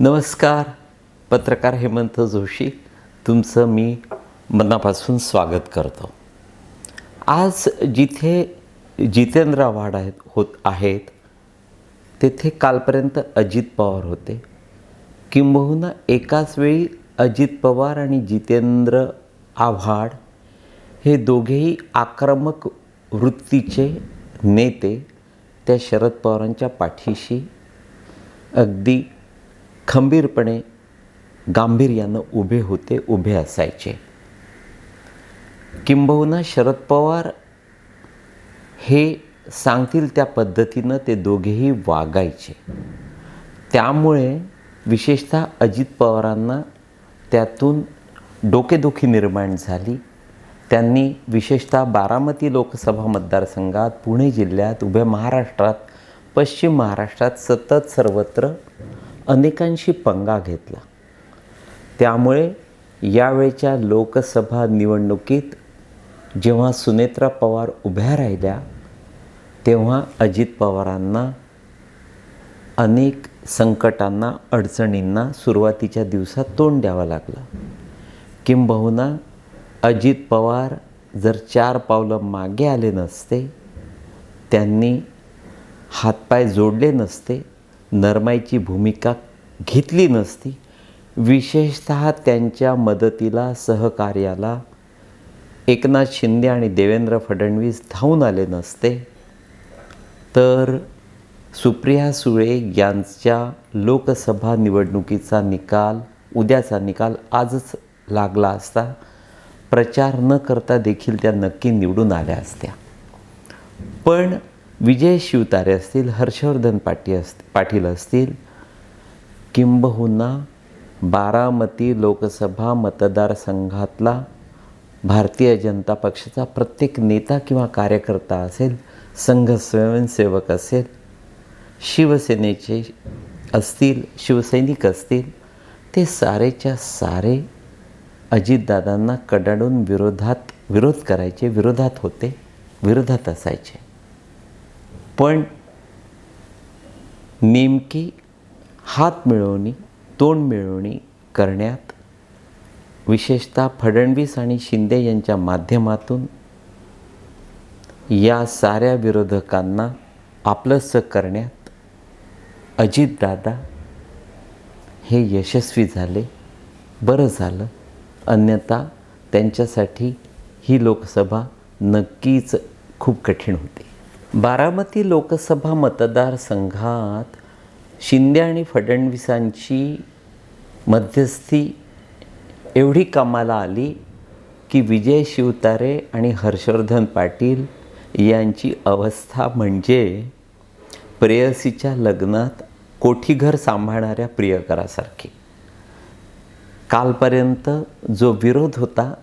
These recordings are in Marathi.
नमस्कार पत्रकार हेमंत जोशी. तुमचं मी मनापासून स्वागत करतो. आज जिथे जितेंद्र आव्हाड आहेत होत आहेत तेथे कालपर्यंत अजित पवार होते. किंबहुना एकाच वेळी अजित पवार आणि जितेंद्र आव्हाड हे दोघेही आक्रमक वृत्तीचे नेते त्या शरद पवारांच्या पाठीशी अगदी खंबीरपणे गांभीर्यानं उभे होते उभे असायचे. किंबहुना शरद पवार हे सांगतील त्या पद्धतीनं ते दोघेही वागायचे. त्यामुळे विशेषतः अजित पवारांना त्यातून डोकेदुखी निर्माण झाली. त्यांनी विशेषतः बारामती लोकसभा मतदारसंघात पुणे जिल्ह्यात उभ्या महाराष्ट्रात पश्चिम महाराष्ट्रात सतत सर्वत्र अनेकांशी पंगा घेतला. त्यामुळे यावेळच्या लोकसभा निवडणुकीत जेव्हा सुनेत्रा पवार उभ्या राहिल्या तेव्हा अजित पवारांना अनेक संकटांना अडचणींना सुरुवातीच्या दिवसात तोंड द्यावं लागलं. किंबहुना अजित पवार जर चार पावलं मागे आले नसते त्यांनी हातपाय जोडले नसते नरमाईची भूमिका घेतली नसती विशेषत त्यांच्या मदतीला सहकार्याला एकनाथ शिंदे आणि देवेंद्र फडणवीस धावून आले नसते. तर सुप्रिया सुळे यांच्या लोकसभा निवडणुकीचा निकाल उद्याचा निकाल आजच लागला असता प्रचार न करता देखील त्या नक्की निवडून आल्या असत्या. पण विजय शिवतारे असतील हर्षवर्धन पाटी अस पाटील असतील किंबहुना बारामती लोकसभा मतदारसंघातला भारतीय जनता पक्षाचा प्रत्येक नेता किंवा कार्यकर्ता असेल संघ स्वयंसेवक असेल शिवसेनेचे असतील शिवसैनिक असतील ते सारेच्या सारे अजितदादांना कडाडून विरोधात विरोध करायचे विरोधात होते विरोधात असायचे. पण नेमकी हात मिळवणी तोंड मिळवणी करण्यात विशेषतः फडणवीस आणि शिंदे यांच्या माध्यमातून या साऱ्या विरोधकांना आपलंसं करण्यात अजितदादा हे यशस्वी झाले बरं झालं. अन्यथा त्यांच्यासाठी ही लोकसभा नक्कीच खूप कठीण होती. बारामती लोकसभा मतदारसंघात शिंदे आणि फडणवीसांची मध्यस्थी एवढी कामाला आली की विजय शिवतारे आणि हर्षवर्धन पाटील यांची अवस्था म्हणजे प्रेयसीच्या लग्नात कोठीघर सांभाळणाऱ्या प्रियकरासारखी. कालपर्यंत जो विरोध होता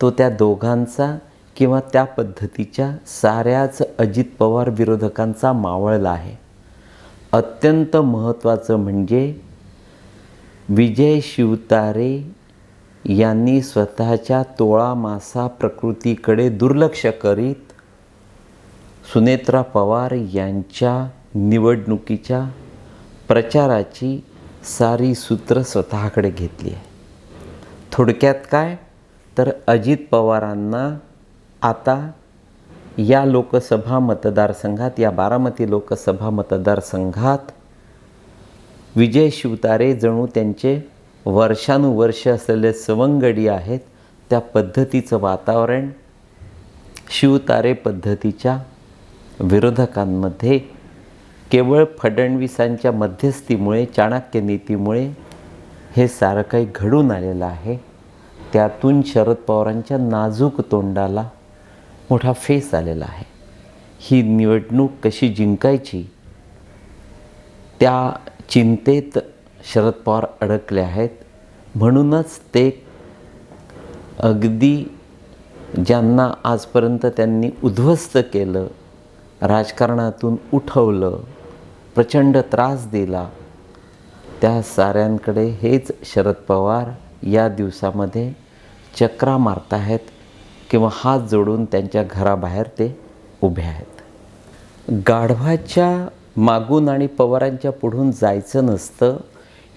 तो त्या दोघांचा किंवा त्या पद्धतीच्या साऱ्याच अजित पवार विरोधकांचा मावळला आहे. अत्यंत महत्त्वाचं म्हणजे विजय शिवतारे यांनी स्वतःच्या तोळा मासा प्रकृतीकडे दुर्लक्ष करीत सुनेत्रा पवार यांच्या निवडणुकीच्या प्रचाराची सारी सूत्र स्वतःकडे घेतली आहे. थोडक्यात काय? तर अजित पवारांना आता या लोकसभा मतदारसंघात या बारामती लोकसभा मतदारसंघात विजय शिवतारे जणू त्यांचे वर्षानुवर्ष असलेले सवंगडी आहेत. त्या पद्धतीचं वातावरण शिवतारे पद्धतीच्या विरोधकांमध्ये केवळ फडणवीसांच्या मध्यस्थीमुळे चाणक्य नीतीमुळे हे सारं काही घडून आलेलं आहे. त्यातून शरद पवारांच्या नाजूक तोंडाला मोठा फेस आलेला आहे. ही निवडणूक कशी जिंकायची? त्या चिंतेत शरद पवार अडकले आहेत. म्हणूनच ते अगदी ज्यांना आजपर्यंत त्यांनी उद्ध्वस्त केलं राजकारणातून उठवलं प्रचंड त्रास दिला त्या साऱ्यांकडे हेच शरद पवार या दिवसामध्ये चक्रा मारत आहेत किंवा हात जोडून त्यांच्या घराबाहेर ते उभे आहेत. गाढवाच्या मागून आणि पवारांच्या पुढून जायचं नसतं.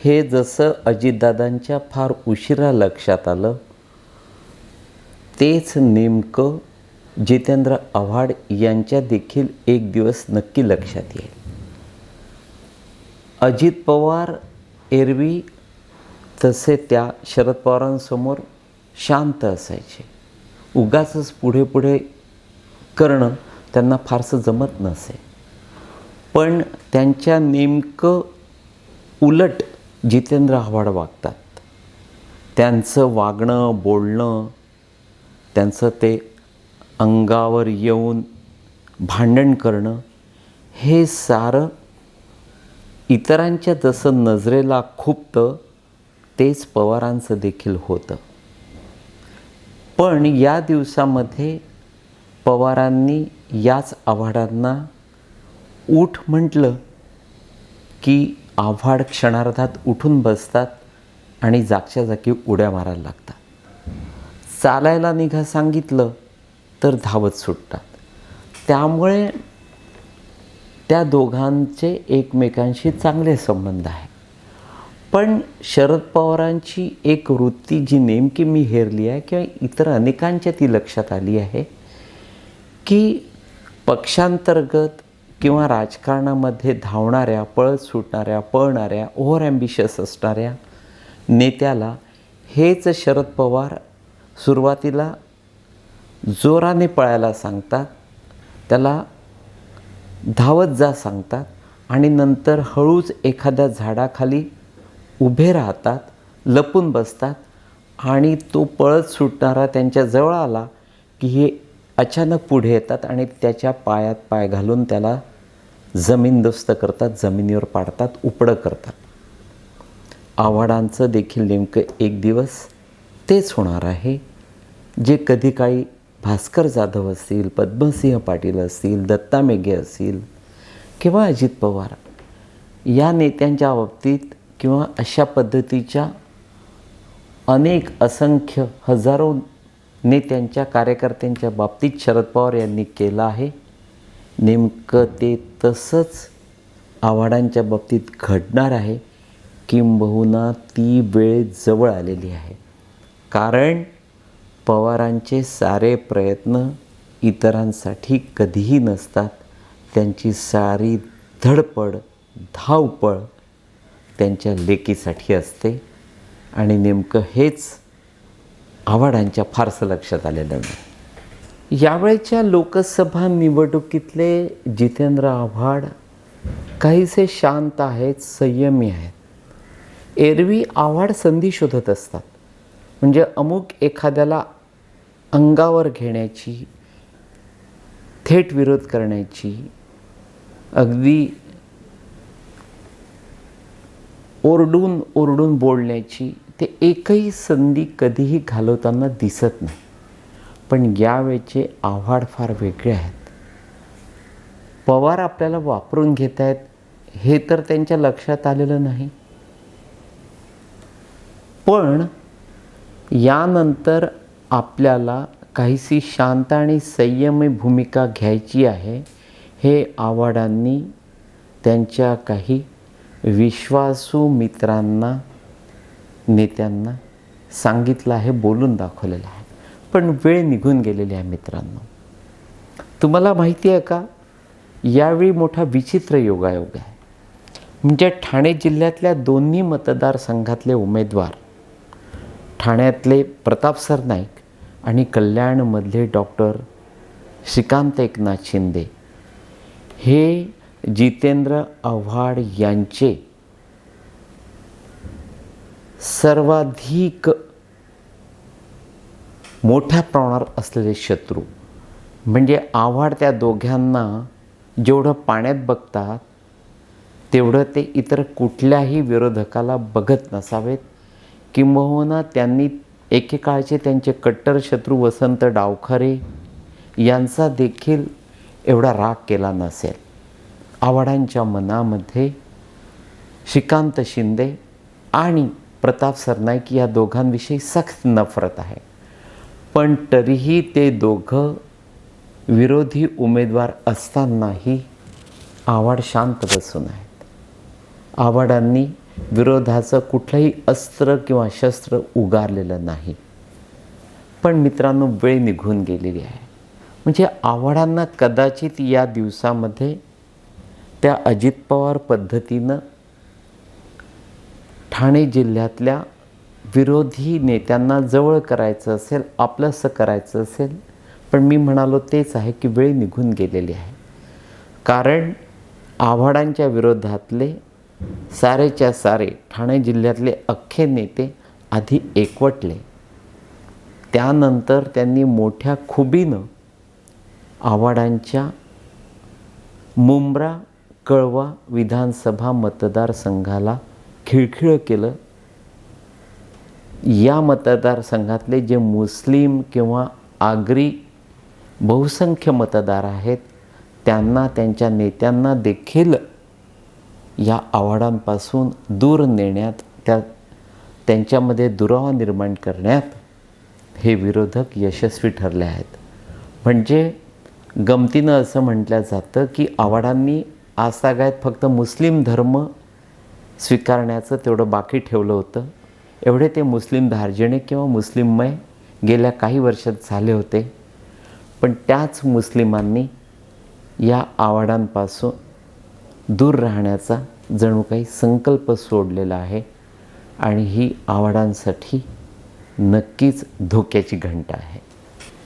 हे जसं अजितदादांच्या फार उशिरा लक्षात आलं तेच नेमकं जितेंद्र आव्हाड यांच्या देखील एक दिवस नक्की लक्षात येईल. अजित पवार एरवी तसे त्या शरद पवारांसमोर शांत असायचे. उगाचच पुढे पुढे करणं त्यांना फारसं जमत नसे. पण त्यांच्या नेमकं उलट जितेंद्र आव्हाड वागतात. त्यांचं वागणं बोलणं त्यांचं ते अंगावर येऊन भांडण करणं हे सारं इतरांच्या जसं नजरेला खुपतं तेच पवारांचं देखील होतं. पण या दिवसामध्ये पवारांनी याच आव्हाडांना उठ म्हटलं की आव्हाड क्षणार्धात उठून बसतात आणि जागच्या जागी उड्या मारायला लागतात. चालायला निघा सांगितलं तर धावत सुटतात. त्यामुळे त्या दोघांचे एकमेकांशी चांगले संबंध आहे पण शरद पवारांची एक वृत्ती जी नेमकी मी हेरली आहे किंवा इतर अनेकांच्या ती लक्षात आली आहे की पक्षांतर्गत किंवा राजकारणामध्ये धावणाऱ्या पळत सुटणाऱ्या पळणाऱ्या ओव्हर ॲम्बिशियस असणाऱ्या नेत्याला हेच शरद पवार सुरुवातीला जोराने पळायला सांगतात त्याला धावत जा सांगतात आणि नंतर हळूच एखाद्या झाडाखाली उभे राहतात लपून बसतात आणि तो पळत सुटणारा त्यांच्या जवळ आला की हे अचानक पुढे येतात आणि त्याच्या पायात पाय घालून त्याला जमीनदोस्त करतात जमिनीवर पाडतात उपडं करतात. आव्हाडांचं देखील नेमकं एक दिवस तेच होणार आहे. जे कधी काळी भास्कर जाधव असतील पद्मसिंह पाटील असतील दत्ता मेघे असतील किंवा अजित पवार या नेत्यांच्या बाबतीत किंवा अशा पद्धतीच्या अनेक असंख्य हजारो नेत्यांच्या कार्यकर्त्यांच्या बाबतीत शरद पवार यांनी केलं आहे. नेमकं ते तसंच आव्हाडांच्या बाबतीत घडणार आहे. किंबहुना ती वेळ जवळ आलेली आहे. कारण पवारांचे सारे प्रयत्न इतरांसाठी कधीही नसतात. त्यांची सारी धडपड धावपळ त्यांच्या लेकीसाठी असते. आणि नेमकं हेच आव्हाडांच्या फारसं लक्षात आलेलं नाही. यावेळच्या लोकसभा निवडणुकीतले जितेंद्र आव्हाड काहीसे शांत आहेत संयमी आहेत. एरवी आव्हाड संधी शोधत असतात. म्हणजे अमुक एखाद्याला अंगावर घेण्याची थेट विरोध करण्याची अगदी ओरडून ओरडून बोलण्याची ते एकही संधी कधीही घालवताना दिसत नाही. पण यावेळचे आव्हाड फार वेगळे आहेत. पवार आपल्याला वापरून घेत आहेत हे तर त्यांच्या लक्षात आलेलं नाही. पण यानंतर आपल्याला काहीशी शांत आणि संयमी भूमिका घ्यायची आहे हे आव्हाडांनी त्यांच्या काही विश्वासू मित्रांना नेत्यांना सांगितलं आहे बोलून दाखवलेलं आहे. पण वेळ निघून गेलेली आहे मित्रांनो. तुम्हाला माहिती आहे का? यावेळी मोठा विचित्र योगायोग आहे. म्हणजे ठाणे जिल्ह्यातल्या दोन्ही मतदारसंघातले उमेदवार ठाण्यातले प्रताप सरनाईक आणि कल्याणमधले डॉक्टर श्रीकांत एकनाथ शिंदे हे जितेंद्र आव्हाड यांचे सर्वाधिक मोठ्या प्रमाणावर असलेले शत्रू. म्हणजे आव्हाड त्या दोघांना जेवढं पाण्यात बघतात तेवढं ते इतर कुठल्याही विरोधकाला बघत नसावेत. किंबहुना त्यांनी एकेकाळचे त्यांचे कट्टर शत्रू वसंत डावखरे यांचा देखील एवढा राग केला नसेल. आव्हाडांच्या मनामध्ये श्रीकांत शिंदे आणि प्रताप सरनाईक या दोघांविषयी सख्त नफरत आहे. पण तरीही ते दोघं विरोधी उमेदवार असतानाही आव्हाड शांत बसून आहेत. आव्हाडांनी विरोधाचं कुठलंही अस्त्र किंवा शस्त्र उगारलेलं नाही. पण मित्रांनो वेळ निघून गेलेली आहे. म्हणजे आव्हाडांना कदाचित या दिवसामध्ये त्या अजित पवार पद्धतीनं ठाणे जिल्ह्यातल्या विरोधी नेत्यांना जवळ करायचं असेल आपलंसं करायचं असेल पण मी म्हणालो तेच आहे की वेळ निघून गेलेली आहे. कारण आव्हाडांच्या विरोधातले सारेच्या सारे ठाणे जिल्ह्यातले अख्खे नेते आधी एकवटले. त्यानंतर त्यांनी मोठ्या खुबीनं आव्हाडांच्या मुंब्रा कळवा विधानसभा मतदारसंघाला खिळखिळं केलं. या मतदारसंघातले जे मुस्लिम किंवा आगरी बहुसंख्य मतदार आहेत त्यांना त्यांच्या नेत्यांना देखील या आव्हाडांपासून दूर नेण्यात त्या त्यांच्यामध्ये दुरावा निर्माण करण्यात हे विरोधक यशस्वी ठरले आहेत. म्हणजे गमतीनं असं म्हटलं जातं की आव्हाडांनी आजतागायत फक्त मुस्लिम धर्म स्वीकारण्याचं तेवढं बाकी ठेवलं होतं. एवढे ते मुस्लिम धार्जने किंवा मुस्लिममय गेल्या काही वर्षात झाले होते. पण त्याच मुस्लिमांनी या आव्हाडांपासून दूर राहण्याचा जणू काही संकल्प सोडलेला आहे आणि ही आव्हाडांसाठी नक्कीच धोक्याची घंटा आहे.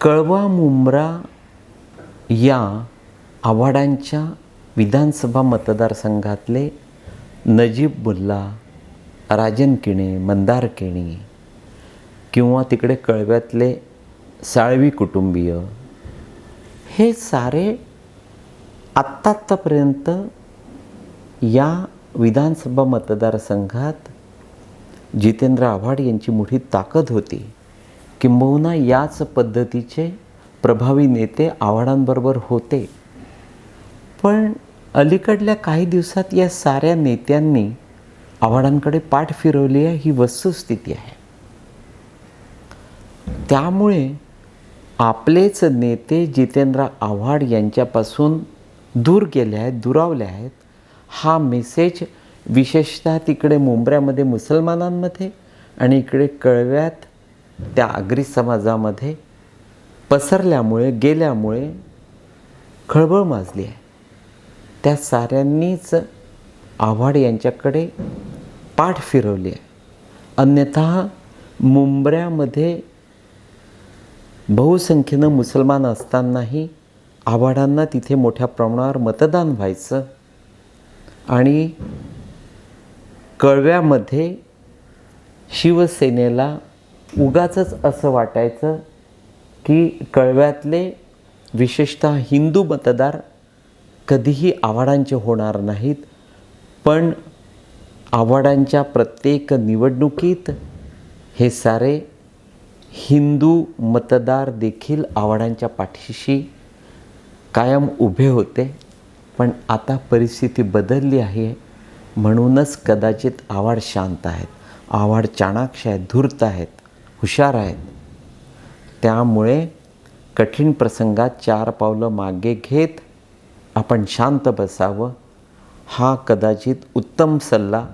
कळवा मुंब्रा या आव्हाडांच्या विधानसभा मतदारसंघातले नजीब बुल्ला राजन किणे मंदार केणी किंवा तिकडे कळव्यातले साळवी कुटुंबीय हे सारे आत्ता आत्तापर्यंत या विधानसभा मतदारसंघात जितेंद्र आव्हाड यांची मोठी ताकद होती. किंबहुना याच पद्धतीचे प्रभावी नेते आव्हाडांबरोबर होते. पण अलीकडल्या काही दिवसात या साऱ्या नेत्यांनी आव्हाडांकडे पाठ फिरवली आहे ही वस्तुस्थिती आहे. त्यामुळे आपलेच नेते जितेंद्र आव्हाड यांच्यापासून दूर गेले आहेत दुरावले आहेत. हा मेसेज विशेषतः तिकडे मुंबऱ्यामध्ये मुसलमानांमध्ये आणि इकडे कळव्यात त्या आगरी समाजामध्ये पसरल्यामुळे गेल्यामुळे खळबळ माजली आहे. त्या साऱ्यांनीच आव्हाड यांच्याकडे पाठ फिरवली आहे. अन्यथा मुंबऱ्यामध्ये बहुसंख्येनं मुसलमान असतानाही आव्हाडांना तिथे मोठ्या प्रमाणावर मतदान व्हायचं आणि कळव्यामध्ये शिवसेनेला उगाचंच असं वाटायचं की कळव्यातले विशेषतः हिंदू मतदार कधीही आव्हाडांचे होणार नाहीत पण आव्हाडांच्या प्रत्येक निवडणुकीत हे सारे हिंदू मतदार देखील आव्हाडांच्या पाठीशी कायम उभे होते पण आता परिस्थिती बदलली आहे म्हणूनच कदाचित आवाड शांत आहेत आवाड चाणाक्ष आहेत धूर्त आहेत हुशार आहेत. त्यामुळे कठीण प्रसंगात चार पावलं मागे घेत आपण शांत बसावं हा कदाचित उत्तम सल्ला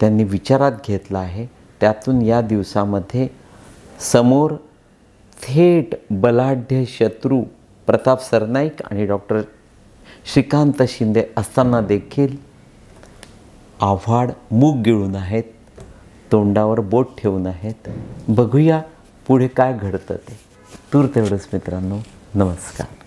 त्यांनी विचारात घेतला आहे. त्यातून या दिवसामध्ये समोर थेट बलाढ्य शत्रू प्रताप सरनाईक आणि डॉक्टर श्रीकांत शिंदे असताना देखील आव्हाड मूग गिळून आहेत तोंडावर बोट ठेवून आहेत. बघूया पुढे काय घडतं ते. तूर तेवढंच मित्रांनो. नमस्कार.